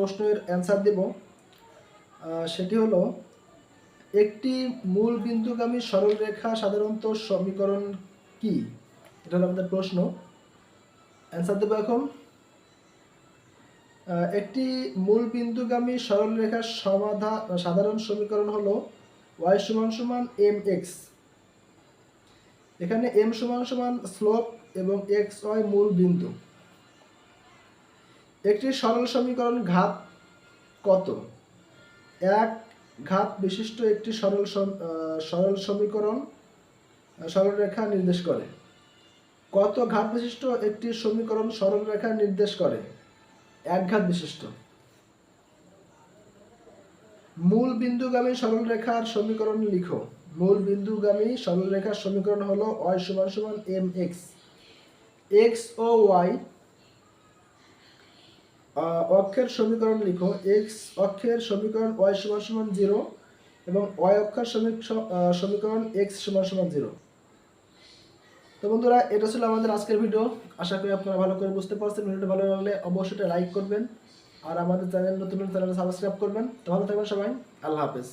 প্রশ্নের অ্যান্সার দেব। সেটি হলো, একটি মূল বিন্দুগামী সরলরেখা সাধারণত সমীকরণ কি? এটা হলো আমাদের প্রশ্ন। অ্যান্সার দেবো এখন। একটি মূল বিন্দুগামী সরলরেখার সমাধা, সাধারণ সমীকরণ হলো ওয়াই সমান সমান এম এক্স এখানে এম সমান সমান স্লোপ এবং এক্স ওয়াই মূল বিন্দু। একটি সরল সমীকরণ ঘাত কত? এক ঘাত বিশিষ্ট একটি সরল সরল সমীকরণ সরলরেখা নির্দেশ করে। কত ঘাত বিশিষ্ট একটি সমীকরণ সরলরেখা নির্দেশ করে? এক ঘাত বিশিষ্ট। মূল বিন্দুগামী সরলরেখার সমীকরণ লিখো। মূল বিন্দুগামী সরলরেখার সমীকরণ হলো ওয়াই সমান সমান এম এক্স এক্স ও ওয়াই অক্ষের সমীকরণ লিখো এক্স অক্ষের সমীকরণ ওয়াই সমান সমান জিরো এবং ওয়াই অক্ষের সমীকরণ এক্স সমান সমান জিরো তো বন্ধুরা, এটা ছিল আমাদের আজকের ভিডিও আশা করি আপনারা ভালো করে বুঝতে পারছেন। ভিডিওটা ভালো লাগলে অবশ্যই লাইক করবেন। আর আমাদের চ্যানেল নতুন চ্যানেল সাবস্ক্রাইব করবেন। তো ভালো থাকবেন সবাই। আল্লাহ হাফেজ।